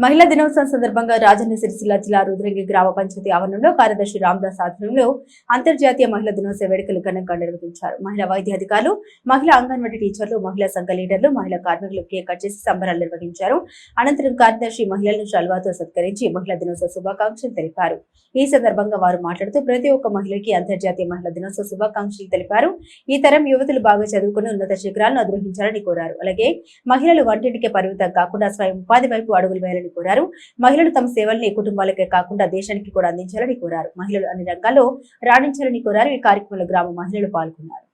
మహిళా దినోత్సవం సందర్భంగా రాజన్న సిరిసిల్ల జిల్లా రుద్రంగి గ్రామ పంచాయతీ ఆవరణంలో కార్యదర్శి రామదాస్ ఆధ్వర్యంలో అంతర్జాతీయ మహిళా దినోత్సవ వేడుకలు ఘనంగా నిర్వహించారు. మహిళా వైద్య అధికారులు మహిళా అంగన్వాడీ టీచర్లు మహిళా సంఘ లీడర్లు మహిళా కార్మికులు కేక్ కట్ చేసి సంబరాలు నిర్వహించారు. అనంతరం కార్యదర్శి మహిళలను షల్వాతో సత్కరించి మహిళా దినోత్సవ శుభాకాంక్షలు తెలిపారు. ఈ సందర్భంగా వారు మాట్లాడుతూ ప్రతి ఒక్క మహిళకి అంతర్జాతీయ మహిళా దినోత్సవ శుభాకాంక్షలు తెలిపారు. ఈ తరం యువతులు బాగా చదువుకుని ఉన్నత శిఖరాలను అధిరోహించాలని కోరారు. అలాగే మహిళలు వంటింటికే పరిమితం కాకుండా స్వయం ఉపాధి వైపు అడుగులు వేయాలని కోరారు. మహిళలు తమ సేవల్ని కుటుంబాలకే కాకుండా దేశానికి కూడా అందించాలని కోరారు. మహిళలు అన్ని రంగాల్లో రాణించాలని కోరారు. ఈ కార్యక్రమంలో గ్రామ మహిళలు పాల్గొన్నారు.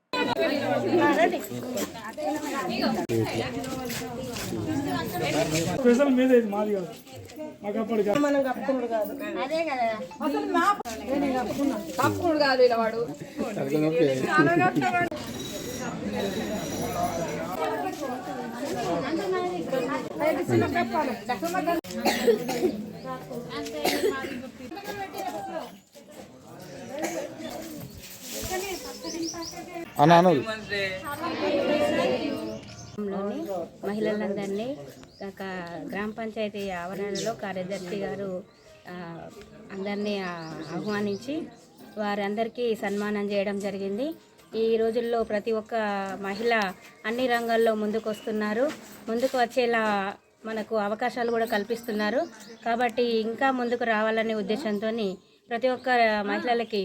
స్పెషల్ మీద ఇది మాది కాదు. మాకు అప్పటికి అప్పుడు కాదు. ఇలా వాడు. లోని మహిళలందరినీ ఒక గ్రామ పంచాయతీ ఆవరణలో కార్యదర్శి గారు అందరినీ ఆహ్వానించి వారందరికీ సన్మానం చేయడం జరిగింది. ఈ రోజుల్లో ప్రతి ఒక్క మహిళ అన్ని రంగాల్లో ముందుకు వస్తున్నారు ముందుకు వచ్చేలా మనకు అవకాశాలు కూడా కల్పిస్తున్నారు. కాబట్టి ఇంకా ముందుకు రావాలనే ఉద్దేశంతో ప్రతి ఒక్క మహిళలకి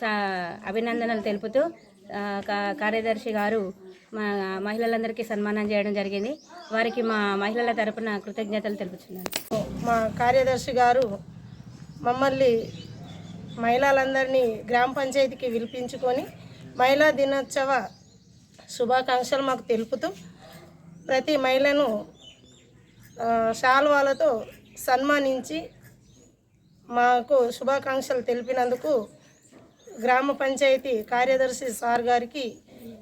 సా అభినందనలు తెలుపుతూ కార్యదర్శి గారు మా మహిళలందరికీ సన్మానం చేయడం జరిగింది. వారికి మా మహిళల తరపున కృతజ్ఞతలు తెలుపుతున్నాను మా కార్యదర్శి గారు మమ్మల్ని మహిళలందరినీ గ్రామ పంచాయతీకి పిలిపించుకొని మహిళా దినోత్సవ శుభాకాంక్షలు మాకు తెలుపుతూ ప్రతి మహిళను శాల్వాలతో సన్మానించి మాకు శుభాకాంక్షలు తెలిపినందుకు గ్రామ పంచాయతీ కార్యదర్శి సార్ గారికి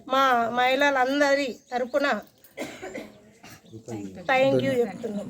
మా మహిళలందరి తరపున థ్యాంక్ యూ చెప్తున్నాం.